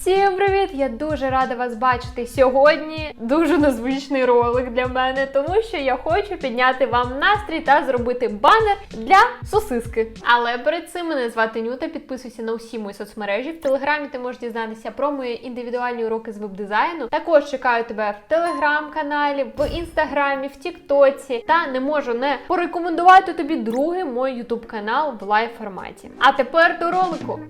Всім привіт! Я дуже рада вас бачити сьогодні. Дуже незвичний ролик для мене, тому що я хочу підняти вам настрій та зробити банер для сосиски. Але перед цим мене звати Нюта. Підписуйся на усі мої соцмережі. В телеграмі ти можеш дізнатися про мої індивідуальні уроки з веб-дизайну. Також чекаю тебе в телеграм-каналі, в інстаграмі, в Тіктоці. Та не можу не порекомендувати тобі другий мой ютуб канал в лайв форматі. А тепер до ролику.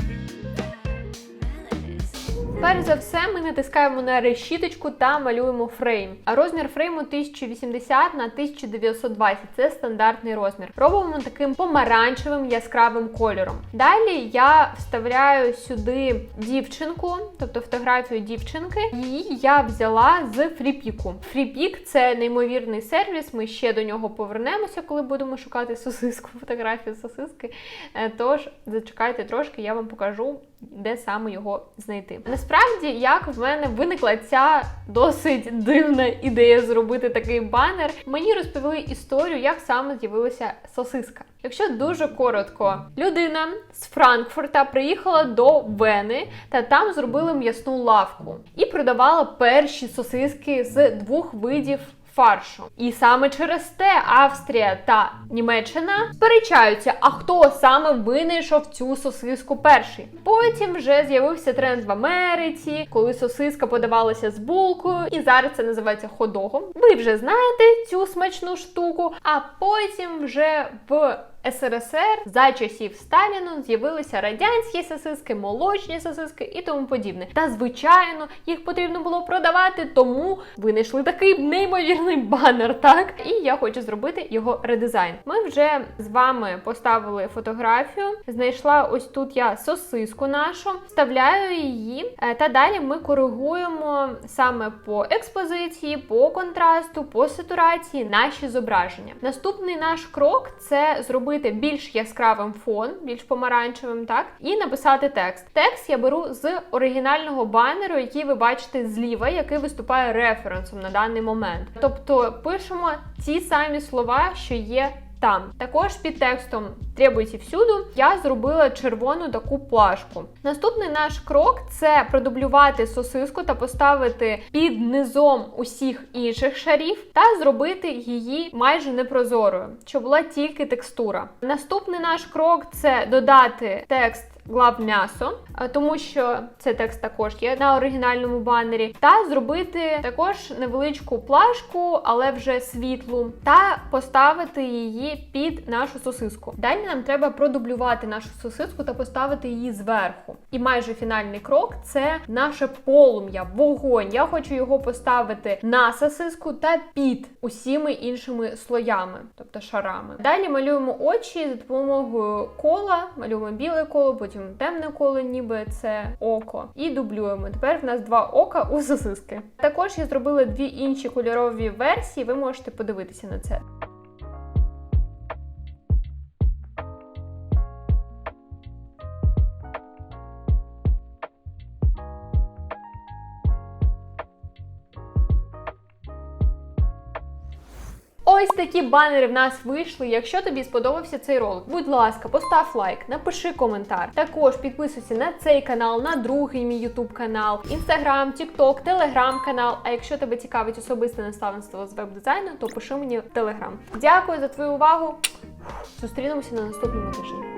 Перш за все, ми натискаємо на решіточку та малюємо фрейм. А розмір фрейму 1080 на 1920 це стандартний розмір. Робимо таким помаранчевим яскравим кольором. Далі я вставляю сюди дівчинку, тобто фотографію дівчинки. Її я взяла з фріпіку. Фріпік це неймовірний сервіс. Ми ще до нього повернемося, коли будемо шукати сосиску, фотографію сосиски. Е, Тож зачекайте трошки, я вам покажу де саме його знайти. Насправді, як в мене виникла ця досить дивна ідея зробити такий банер, мені розповіли історію, як саме з'явилася сосиска. Якщо дуже коротко, людина з Франкфурта приїхала до Вени та там зробили м'ясну лавку і продавала перші сосиски з двох видів фаршу. І саме через те Австрія та Німеччина сперечаються, а хто саме винайшов цю сосиску перший. Потім вже з'явився тренд в Америці, коли сосиска подавалася з булкою, і зараз це називається ходогом. Ви вже знаєте цю смачну штуку, а потім вже в СРСР за часів Сталіну з'явилися радянські сосиски, молочні сосиски і тому подібне. Та звичайно, їх потрібно було продавати, тому винайшли такий неймовірний банер. Так, і я хочу зробити його редизайн. Ми вже з вами поставили фотографію. Знайшла ось тут я сосиску нашу, вставляю її, е, та далі ми коригуємо саме по експозиції, по контрасту, по сатурації наші зображення. Наступний наш крок це зробити більш яскравим фон, більш помаранчевим, так, і написати текст. Текст я беру з оригінального банеру, який ви бачите зліва, який виступає референсом на даний момент. Тобто пишемо ті самі слова, що є. Там також під текстом «Требуйте всюду я зробила червону таку плашку. Наступний наш крок це продублювати сосиску та поставити під низом усіх інших шарів та зробити її майже непрозорою, щоб була тільки текстура. Наступний наш крок це додати текст. Глав м'ясо, е, тому що це текст також є на оригінальному банері, та зробити також невеличку плашку, але вже світлу, та поставити її під нашу сосиску. Далі нам треба продублювати нашу сосиску та поставити її зверху. І майже фінальний крок це наше полум'я, вогонь. Я хочу його поставити на сосиску та під усіми іншими слоями, тобто шарами. Далі малюємо очі за допомогою кола, малюємо біле коло, потім темне коло, ніби це око, і дублюємо. Тепер в нас два ока у сосиски. Також я зробила дві інші кольорові версії. Ви можете подивитися на це. Ось такі банери в нас вийшли. Якщо тобі сподобався цей ролик, будь ласка, постав лайк, напиши коментар. Також підписуйся на цей канал, на другий мій ютуб канал, інстаграм, тікток, телеграм канал. А якщо тебе цікавить особисте наставництво з веб-дизайну, то пиши мені в телеграм. Дякую за твою увагу. Зустрінемося на наступному тижні.